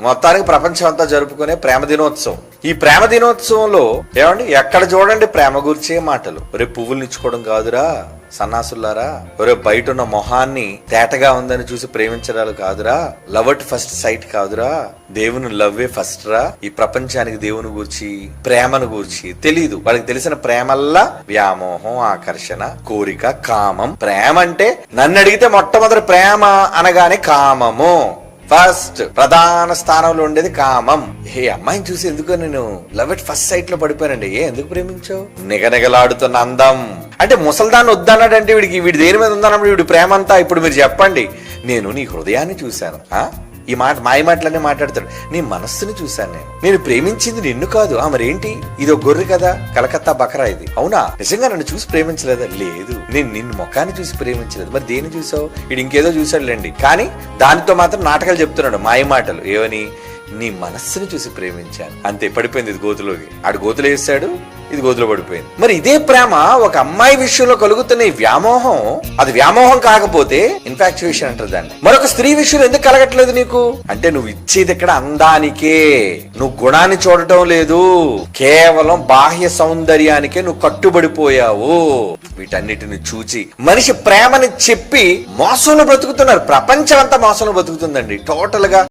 మొత్తానికి ప్రపంచం అంతా జరుపుకునే ప్రేమ దినోత్సవం. ఈ ప్రేమ దినోత్సవంలో ఏమండి ఎక్కడ చూడండి ప్రేమ గురించే మాటలు. ఒరే పువ్వులు ఇచ్చుకోవడం కాదురా సన్నాసులారా ఒరే బయట ఉన్న మొహాన్ని తేటగా ఉందని చూసి ప్రేమించడాలు కాదురా. లవ్ అట్ ఫస్ట్ సైట్ కాదురా. దేవుని లవ్వే ఫస్ట్ రా. ఈ ప్రపంచానికి దేవుని గురించి ప్రేమను గురించి తెలీదు. వాళ్ళకి తెలిసిన ప్రేమల్లా వ్యామోహం ఆకర్షణ కోరిక కామం. ప్రేమ అంటే నన్ను అడిగితే మొట్టమొదటి ప్రేమ అనగానే కామము. ఫస్ట్ ప్రధాన స్థానంలో ఉండేది కామం. ఏ అమ్మాయిని చూసి ఎందుకో నేను లవ్ ఎట్ ఫస్ట్ సైట్లో పడిపోయానండి? ఏ ఎందుకు ప్రేమించావు? నిగనిగలాడుతున్న అందం. అంటే ముసల్దాన్ని వద్దన్నాడంటే వీడికి వీడి దేని మీద ఉందన్నప్పుడు వీడి ప్రేమ అంతా ఇప్పుడు మీరు చెప్పండి. నేను నీ హృదయాన్ని చూశాను. ఆ? ఈ మాట మాయ మాటలనే మాట్లాడతాడు. నీ మనస్సుని చూశాను నేను. నేను ప్రేమించింది నిన్ను కాదు. ఆ మరేంటి? ఇది ఒక గొర్రె కదా? కలకత్తా బకరా ఇది. అవునా? నిజంగా నన్ను చూసి ప్రేమించలేదా? లేదు. నేను నిన్ను ముఖాన్ని చూసి ప్రేమించలేదు. మరి దేని చూసావు ఇది ఇంకేదో చూశాడులేండి. కానీ దానితో మాత్రం నాటకాలు చెప్తున్నాడు మాయ మాటలు. ఏమని? నీ మనస్సుని చూసి ప్రేమించాను. అంతే పడిపోయింది గోతులోకి. ఆడు గోతులు వేసాడు ఇది గోతులో పడిపోయింది. మరి ఇదే ప్రేమ ఒక అమ్మాయి విషయంలో కలుగుతున్న ఈ వ్యామోహం అది వ్యామోహం కాకపోతే ఇన్ఫాక్చుయేషన్ అంటారు దాన్ని. మరొక స్త్రీ విషయంలో ఎందుకు కలగట్లేదు నీకు? అంటే నువ్వు ఇచ్చేది ఇక్కడ అందానికే. నువ్వు గుణాన్ని చూడటం లేదు. కేవలం బాహ్య సౌందర్యానికే నువ్వు కట్టుబడిపోయావు. వీటన్నిటిని చూచి మనిషి ప్రేమని చెప్పి మోసంలో బ్రతుకుతున్నారు. ప్రపంచం అంతా మోసంలో బ్రతుకుతుందండి. టోటల్గా